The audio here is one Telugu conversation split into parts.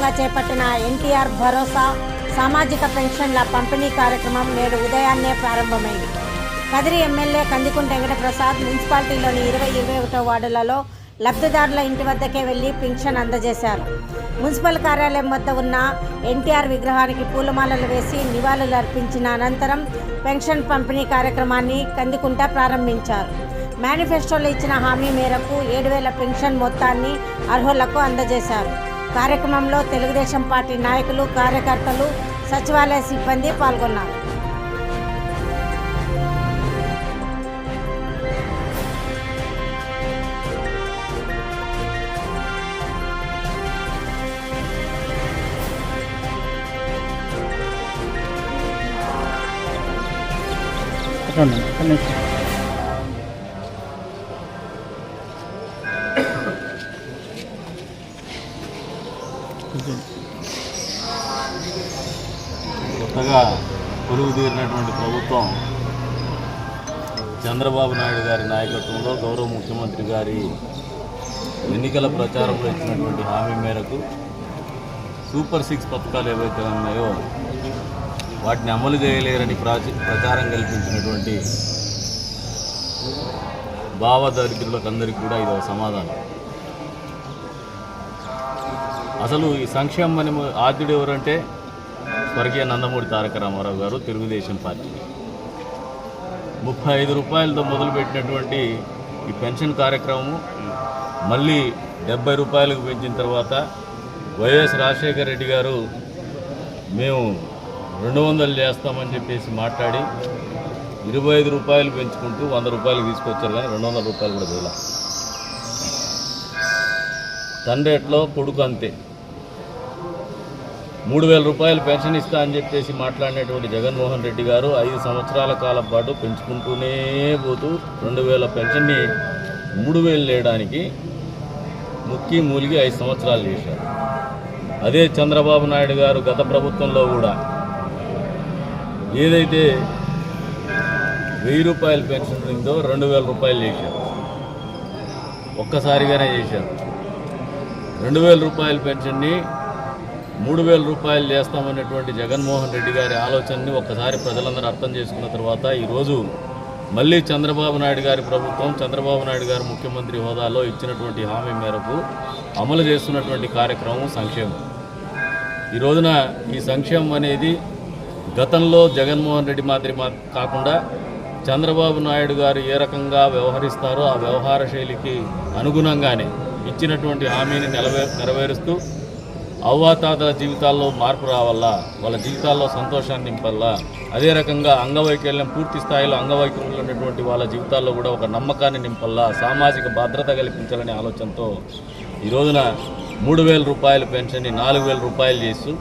భాగంగా చేపట్టిన ఎన్టీఆర్ భరోసా సామాజిక పెన్షన్ల పంపిణీ కార్యక్రమం నేడు ఉదయాన్నే ప్రారంభమైంది. కదిరి ఎమ్మెల్యే కందికుంట వెంకటప్రసాద్ మున్సిపాలిటీలోని ఇరవై ఇరవై ఒకటో వార్డులలో లబ్ధిదారుల ఇంటి వద్దకే వెళ్ళి పింఛన్ అందజేశారు. మున్సిపల్ కార్యాలయం వద్ద ఉన్న ఎన్టీఆర్ విగ్రహానికి పూలమాలలు వేసి నివాళులు అర్పించిన అనంతరం పెన్షన్ పంపిణీ కార్యక్రమాన్ని కందికుంట ప్రారంభించారు. మేనిఫెస్టోలో ఇచ్చిన హామీ మేరకు ఏడు వేల పెన్షన్ మొత్తాన్ని అర్హులకు అందజేశారు. కార్యక్రమంలో తెలుగుదేశం పార్టీ నాయకులు కార్యకర్తలు సచివాలయ సిబ్బంది పాల్గొన్నారు. చూడండి కొలువు తీరినటువంటి ప్రభుత్వం చంద్రబాబు నాయుడు గారి నాయకత్వంలో గౌరవ ముఖ్యమంత్రి గారి ఎన్నికల ప్రచారంలో ఇచ్చినటువంటి హామీ మేరకు సూపర్ సిక్స్ పథకాలు ఏవైతే ఉన్నాయో వాటిని అమలు చేయలేరని ప్రచారం కల్పించినటువంటి భావదరిద్రులకు అందరికీ కూడా ఇది ఒక సమాధానం. అసలు ఈ సంక్షేమం అని ఆద్యుడు ఎవరంటే స్వర్గీయ నందమూరి తారక రామారావు గారు తెలుగుదేశం పార్టీ. ముప్పై ఐదు రూపాయలతో మొదలుపెట్టినటువంటి ఈ పెన్షన్ కార్యక్రమము మళ్ళీ డెబ్బై రూపాయలకు పెంచిన తర్వాత వైఎస్ రాజశేఖర రెడ్డి గారు మేము రెండు వందలు చేస్తామని చెప్పేసి మాట్లాడి ఇరవై ఐదు రూపాయలు పెంచుకుంటూ వంద రూపాయలు తీసుకొచ్చారు కానీ రెండు వందల రూపాయలు కూడా చేయాలి తండ్రి ఎట్లో కొడుకు అంతే. మూడు వేల రూపాయలు పెన్షన్ ఇస్తా అని చెప్పేసి మాట్లాడినటువంటి జగన్మోహన్ రెడ్డి గారు ఐదు సంవత్సరాల కాలం పాటు పెంచుకుంటూనే పోతూ రెండు వేల పెన్షన్ని మూడు వేలు లేయడానికి ముక్కి మూలిగి ఐదు సంవత్సరాలు చేశారు. అదే చంద్రబాబు నాయుడు గారు గత ప్రభుత్వంలో కూడా ఏదైతే వెయ్యి రూపాయల పెన్షన్ ఉందో రెండు వేల రూపాయలు చేశారు. ఒక్కసారిగానే చేశారు. రెండు వేల రూపాయల పెన్షన్ని మూడు వేల రూపాయలు చేస్తామన్నటువంటి జగన్మోహన్ రెడ్డి గారి ఆలోచనని ఒక్కసారి ప్రజలందరూ అర్థం చేసుకున్న తర్వాత ఈరోజు మళ్ళీ చంద్రబాబు నాయుడు గారి ప్రభుత్వం చంద్రబాబు నాయుడు గారు ముఖ్యమంత్రి హోదాలో ఇచ్చినటువంటి హామీ మేరకు అమలు చేస్తున్నటువంటి కార్యక్రమం సంక్షేమం. ఈ రోజున ఈ సంక్షేమం అనేది గతంలో జగన్మోహన్ రెడ్డి మాదిరి మా కాకుండా చంద్రబాబు నాయుడు గారు ఏ రకంగా వ్యవహరిస్తారో ఆ వ్యవహార శైలికి అనుగుణంగానే ఇచ్చినటువంటి హామీని నెరవేరుస్తూ అవ్వాతాతల జీవితాల్లో మార్పు రావాలా వాళ్ళ జీవితాల్లో సంతోషాన్ని నింపాలా అదే రకంగా అంగవైకల్యం పూర్తి స్థాయిలో అంగవైకల్యం ఉన్నటువంటి వాళ్ళ జీవితాల్లో కూడా ఒక నమ్మకాన్ని నింపాలా సామాజిక భద్రత కల్పించాలనే ఆలోచనతో ఈ రోజున మూడు వేల రూపాయల పెన్షన్ని నాలుగు వేల రూపాయలు చేస్తూ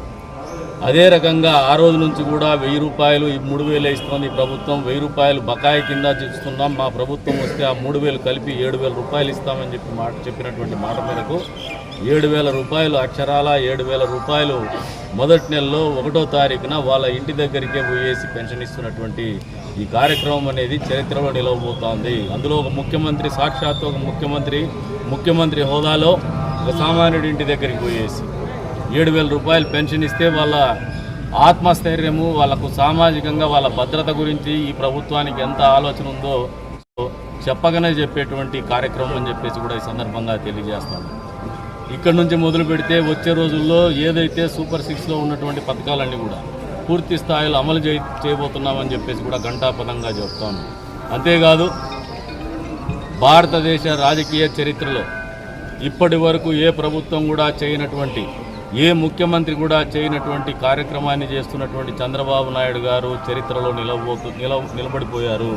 అదే రకంగా ఆ రోజు నుంచి కూడా వెయ్యి రూపాయలు ఈ మూడు వేలు ఇస్తుంది ప్రభుత్వం వెయ్యి రూపాయలు బకాయి కింద చూస్తున్నాం మా ప్రభుత్వం వస్తే ఆ మూడు వేలు కలిపి ఏడు వేల రూపాయలు ఇస్తామని చెప్పి మాట చెప్పినటువంటి మాట మేరకు ఏడు వేల రూపాయలు అక్షరాల ఏడు వేల రూపాయలు. మొదటి నెలలో ఒకటో తారీఖున వాళ్ళ ఇంటి దగ్గరికే పోయేసి పెన్షన్ ఇస్తున్నటువంటి ఈ కార్యక్రమం అనేది చరిత్రలో నిలవబోతోంది. అందులో ఒక ముఖ్యమంత్రి సాక్షాత్తు ఒక ముఖ్యమంత్రి ముఖ్యమంత్రి హోదాలో ఒక సామాన్యుడి ఇంటి దగ్గరికి పోయేసి ఏడు వేల రూపాయలు పెన్షన్ ఇస్తే వాళ్ళ ఆత్మస్థైర్యము వాళ్ళకు సామాజికంగా వాళ్ళ భద్రత గురించి ఈ ప్రభుత్వానికి ఎంత ఆలోచన ఉందో చెప్పగానే చెప్పేటువంటి కార్యక్రమం అని చెప్పేసి కూడా ఈ సందర్భంగా తెలియజేస్తాను. ఇక్కడ నుంచి మొదలు పెడితే వచ్చే రోజుల్లో ఏదైతే సూపర్ సిక్స్లో ఉన్నటువంటి పథకాలన్నీ కూడా పూర్తి స్థాయిలో అమలు చేయ చేయబోతున్నామని చెప్పేసి కూడా ఘంటాపదంగా చెప్తాను అంతేకాదు భారతదేశ రాజకీయ చరిత్రలో ఇప్పటి వరకు ఏ ప్రభుత్వం కూడా చేయనటువంటి ఏ ముఖ్యమంత్రి కూడా చేయనటువంటి కార్యక్రమాన్ని చేస్తున్నటువంటి చంద్రబాబు నాయుడు గారు చరిత్రలో నిలవబోతు నిలవ నిలబడిపోయారు.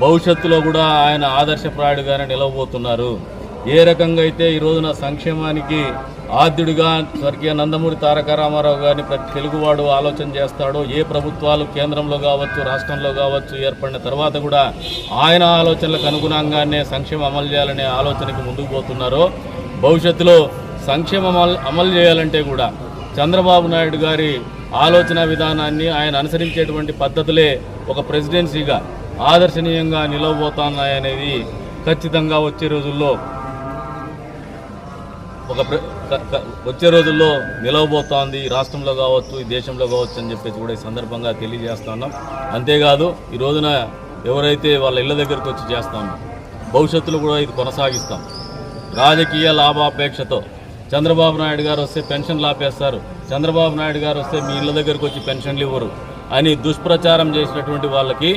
భవిష్యత్తులో కూడా ఆయన ఆదర్శప్రాయుడుగానే నిలవబోతున్నారు. ఏ రకంగా అయితే ఈ రోజున సంక్షేమానికి ఆద్యుడిగా స్వర్గీయ నందమూరి తారక రామారావు గారిని ప్రతి తెలుగువాడు ఆలోచన చేస్తాడో ఏ ప్రభుత్వాలు కేంద్రంలో కావచ్చు రాష్ట్రంలో కావచ్చు ఏర్పడిన తర్వాత కూడా ఆయన ఆలోచనలకు అనుగుణంగానే సంక్షేమం అమలు చేయాలనే ఆలోచనకి ముందుకు పోతున్నారో భవిష్యత్తులో సంక్షేమం అమలు అమలు చేయాలంటే కూడా చంద్రబాబు నాయుడు గారి ఆలోచన విధానాన్ని ఆయన అనుసరించేటువంటి పద్ధతులే ఒక ప్రెసిడెన్సీగా ఆదర్శనీయంగా నిలవబోతున్నాయనేది ఖచ్చితంగా వచ్చే రోజుల్లో ఒక వచ్చే రోజుల్లో నిలవబోతోంది ఈ రాష్ట్రంలో కావచ్చు ఈ దేశంలో కావచ్చు అని చెప్పేసి కూడా ఈ సందర్భంగా తెలియజేస్తున్నాం అంతేకాదు ఈ రోజున ఎవరైతే వాళ్ళ ఇళ్ళ దగ్గరకు వచ్చి చేస్తామో భవిష్యత్తులో కూడా ఇది కొనసాగిస్తాం. రాజకీయ లాభాపేక్షతో చంద్రబాబు నాయుడు గారు వస్తే పెన్షన్లు ఆపేస్తారు చంద్రబాబు నాయుడు గారు వస్తే మీ ఇళ్ళ దగ్గరకు వచ్చి పెన్షన్లు ఇవ్వరు అని దుష్ప్రచారం చేసినటువంటి వాళ్ళకి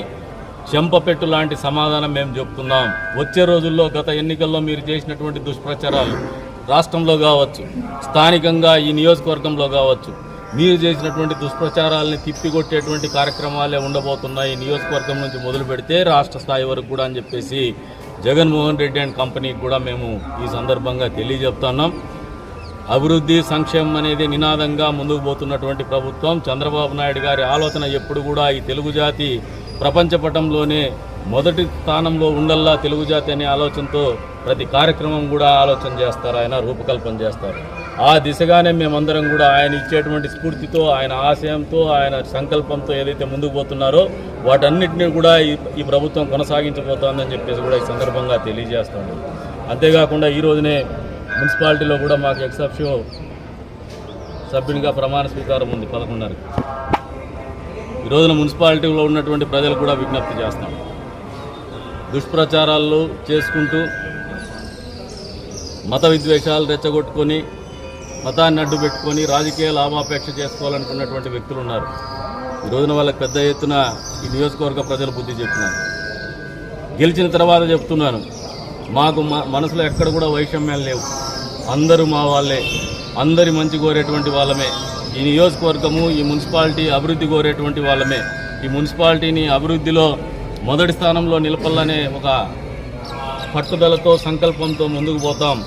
చెంపపెట్టు లాంటి సమాధానం మేము చెప్తున్నాం. వచ్చే రోజుల్లో గత ఎన్నికల్లో మీరు చేసినటువంటి దుష్ప్రచారాలు రాష్ట్రంలో కావచ్చు స్థానికంగా ఈ నియోజకవర్గంలో కావచ్చు మీరు చేసినటువంటి దుష్ప్రచారాలని తిప్పికొట్టేటువంటి కార్యక్రమాలే ఉండబోతున్నాయి ఈ నియోజకవర్గం నుంచి మొదలు పెడితే రాష్ట్ర స్థాయి వరకు కూడా అని చెప్పేసి జగన్మోహన్ రెడ్డి అండ్ కంపెనీకి కూడా మేము ఈ సందర్భంగా తెలియజెప్తున్నాం. అభివృద్ధి సంక్షేమం అనేది నినాదంగా ముందుకు పోతున్నటువంటి ప్రభుత్వం. చంద్రబాబు నాయుడు గారి ఆలోచన ఎప్పుడు కూడా ఈ తెలుగు జాతి ప్రపంచ పటంలోనే మొదటి స్థానంలో ఉండల్లా తెలుగు జాతి అనే ఆలోచనతో ప్రతి కార్యక్రమం కూడా ఆలోచన చేస్తారు ఆయన రూపకల్పన చేస్తారు. ఆ దిశగానే మేమందరం కూడా ఆయన ఇచ్చేటువంటి స్ఫూర్తితో ఆయన ఆశయంతో ఆయన సంకల్పంతో ఏదైతే ముందుకు పోతున్నారో వాటన్నిటిని కూడా ఈ ఈ ప్రభుత్వం కొనసాగించబోతోందని చెప్పేసి కూడా ఈ సందర్భంగా తెలియజేస్తాము అంతేకాకుండా ఈ రోజునే మున్సిపాలిటీలో కూడా మాకు ఎక్సెప్షో సభ్యునిగా ప్రమాణ స్వీకారం ఉంది పదకొండున్నరకి. ఈ రోజున మున్సిపాలిటీలో ఉన్నటువంటి ప్రజలు కూడా విజ్ఞప్తి చేస్తాం దుష్ప్రచారాలు చేసుకుంటూ మత విద్వేషాలు రెచ్చగొట్టుకొని మతాన్ని అడ్డు పెట్టుకొని రాజకీయ లాభాపేక్ష చేసుకోవాలనుకున్నటువంటి వ్యక్తులు ఉన్నారు. ఈ రోజున వాళ్ళకి పెద్ద ఎత్తున ఈ నియోజకవర్గ ప్రజలు బుద్ధి చెప్పినారు గెలిచిన తర్వాత చెప్తున్నాను మాకు మనసులో ఎక్కడ కూడా వైషమ్యాలు లేవు. అందరూ మా వాళ్ళే అందరి మంచి కోరేటువంటి వాళ్ళమే. ఈ నియోజకవర్గము ఈ మున్సిపాలిటీ అభివృద్ధి కోరేటువంటి వాళ్ళమే. ఈ మున్సిపాలిటీని అభివృద్ధిలో మొదటి స్థానంలో నిలపాలనే ఒక పట్టుదలతో సంకల్పంతో ముందుకు పోతాం.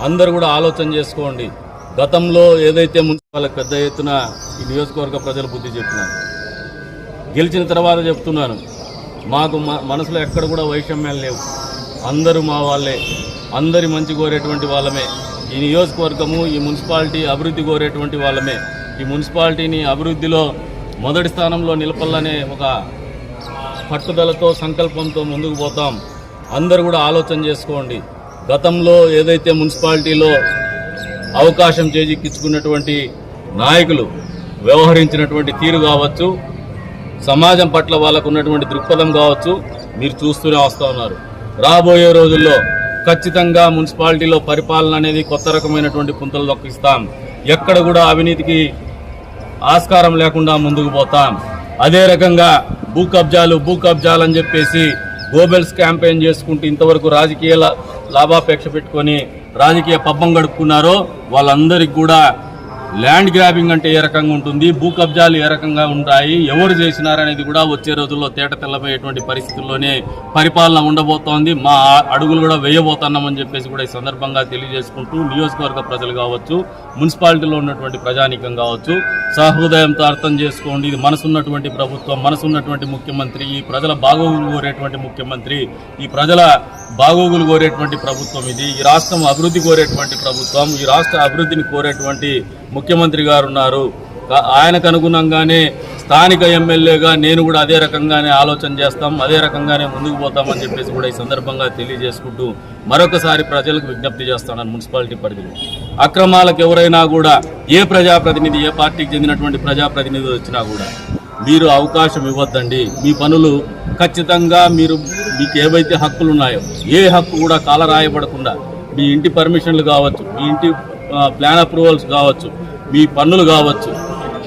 అందరూ కూడా ఆలోచన చేసుకోండి. గతంలో ఏదైతే మున్సిపాలకు పెద్ద ఎత్తున ఈ నియోజకవర్గ ప్రజలు బుద్ధి చెప్పినారు. గెలిచిన తర్వాత చెప్తున్నాను. మాకు మనసులో ఎక్కడ కూడా వైషమ్యాలు లేవు. అందరూ మా వాళ్ళే. అందరి మంచి కోరేటువంటి వాళ్ళమే. ఈ నియోజకవర్గము ఈ మున్సిపాలిటీ అభివృద్ధి కోరేటువంటి వాళ్ళమే. ఈ మున్సిపాలిటీని అభివృద్ధిలో మొదటి స్థానంలో నిలపాలనే ఒక పట్టుదలతో సంకల్పంతో ముందుకు పోతాం. అందరూ కూడా ఆలోచన చేసుకోండి. గతంలో ఏదైతే మున్సిపాలిటీలో అవకాశం చేజిక్కించుకున్నటువంటి నాయకులు వ్యవహరించినటువంటి తీరు కావచ్చు సమాజం పట్ల వాళ్ళకు ఉన్నటువంటి దృక్పథం కావచ్చు మీరు చూస్తూనే వస్తూ ఉన్నారు. రాబోయే రోజుల్లో ఖచ్చితంగా మున్సిపాలిటీలో పరిపాలన అనేది కొత్త రకమైనటువంటి పుంతలు దొక్కిస్తాం. ఎక్కడ కూడా అవినీతికి ఆస్కారం లేకుండా ముందుకు పోతాం. అదే రకంగా భూ కబ్జాలు భూ కబ్జాలు అని చెప్పేసి గోబెల్స్ క్యాంపెయిన్ చేసుకుంటూ ఇంతవరకు రాజకీయ లాభాపేక్ష పెట్టుకొని రాజకీయ పబ్బం గడుపుకున్నారో వాళ్ళందరికీ కూడా ల్యాండ్ గ్రాబింగ్ అంటే ఏ రకంగా ఉంటుంది? భూ కబ్జాలు ఏ రకంగా ఉంటాయి? ఎవరు చేసినారనేది కూడా వచ్చే రోజుల్లో తేట తెల్లబోయేటువంటి పరిస్థితుల్లోనే పరిపాలన ఉండబోతోంది. మా అడుగులు కూడా వేయబోతున్నామని చెప్పేసి కూడా ఈ సందర్భంగా తెలియజేసుకుంటూ నియోజకవర్గ ప్రజలు కావచ్చు మున్సిపాలిటీలో ఉన్నటువంటి ప్రజానీకం కావచ్చు సహృదయంతో అర్థం చేసుకోండి. ఇది మనసున్నటువంటి ప్రభుత్వం మనసున్నటువంటి ముఖ్యమంత్రి ఈ ప్రజల బాగోగులు కోరేటువంటి ముఖ్యమంత్రి ఈ ప్రజల బాగోగులు కోరేటువంటి ప్రభుత్వం ఇది. ఈ రాష్ట్రం అభివృద్ధి కోరేటువంటి ప్రభుత్వం ఈ రాష్ట్ర అభివృద్ధిని కోరేటువంటి ముఖ్యమంత్రి గారు ఉన్నారు. ఆయనకు అనుగుణంగానే స్థానిక ఎమ్మెల్యేగా నేను కూడా అదే రకంగానే ఆలోచన చేస్తాం అదే రకంగానే ముందుకు పోతామని చెప్పేసి కూడా ఈ సందర్భంగా తెలియజేసుకుంటూ మరొకసారి ప్రజలకు విజ్ఞప్తి చేస్తాను మున్సిపాలిటీ పరిధిలో. అక్రమాలకు ఎవరైనా కూడా ఏ ప్రజాప్రతినిధి ఏ పార్టీకి చెందినటువంటి ప్రజాప్రతినిధి వచ్చినా కూడా మీరు అవకాశం ఇవ్వద్దండి. మీ పనులు ఖచ్చితంగా మీరు మీకు ఏవైతే హక్కులు ఉన్నాయో ఏ హక్కు కూడా కాలరాయబడకుండా మీ ఇంటి పర్మిషన్లు కావచ్చు మీ ఇంటి ప్లాన్ అప్రూవల్స్ కావచ్చు మీ పన్నులు కావచ్చు.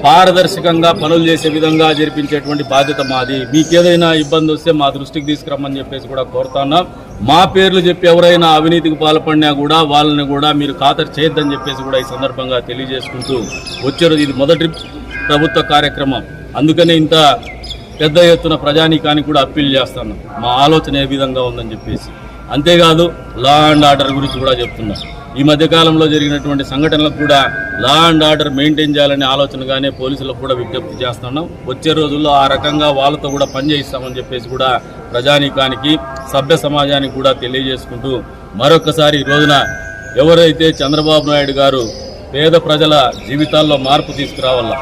పారదర్శకంగా పనులు చేసే విధంగా జరిపించేటువంటి బాధ్యత మాది. మీకు ఏదైనా ఇబ్బంది వస్తే మా దృష్టికి తీసుకురమ్మని చెప్పేసి కూడా కోరుతున్నాం మా పేర్లు చెప్పి ఎవరైనా అవినీతికి పాల్పడినా కూడా వాళ్ళని కూడా మీరు ఖాతరు చేయొద్దని చెప్పేసి కూడా ఈ సందర్భంగా తెలియజేసుకుంటూ వచ్చారు. ఇది మొదటి ప్రభుత్వ కార్యక్రమం. అందుకనే ఇంత పెద్ద ఎత్తున ప్రజానీకానికి కూడా అప్పీల్ చేస్తాను. మా ఆలోచన ఏ విధంగా ఉందని చెప్పేసి. అంతేకాదు లా అండ్ ఆర్డర్ గురించి కూడా చెప్తున్నాం. ఈ మధ్యకాలంలో జరిగినటువంటి సంఘటనలకు కూడా లా అండ్ ఆర్డర్ మెయింటైన్ చేయాలనే ఆలోచనగానే పోలీసులకు కూడా విజ్ఞప్తి చేస్తున్నాం. వచ్చే రోజుల్లో ఆ రకంగా వాళ్ళతో కూడా పనిచేయిస్తామని చెప్పేసి కూడా ప్రజానీకానికి సభ్య సమాజానికి కూడా తెలియజేసుకుంటూ మరొకసారి ఈ రోజున ఎవరైతే చంద్రబాబు నాయుడు గారు పేద ప్రజల జీవితాల్లో మార్పు తీసుకురావాల?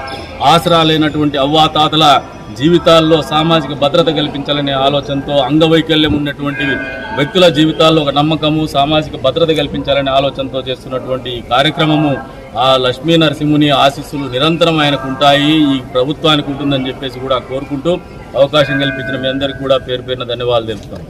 ఆసరా లేనటువంటి అవ్వాతాతల జీవితాల్లో సామాజిక భద్రత కల్పించాలనే ఆలోచనతో అంగవైకల్యం ఉన్నటువంటి వ్యక్తుల జీవితాల్లో ఒక నమ్మకము సామాజిక భద్రత కల్పించాలనే ఆలోచనతో చేస్తున్నటువంటి ఈ కార్యక్రమము ఆ లక్ష్మీ నరసింహుని ఆశీస్సులు నిరంతరం ఆయనకు ఉంటాయి ఈ ప్రభుత్వానికి ఉంటుందని చెప్పేసి కూడా కోరుకుంటూ అవకాశం కల్పించిన మీ అందరికీ కూడా పేరు పేరున ధన్యవాదాలు తెలుపుతాను.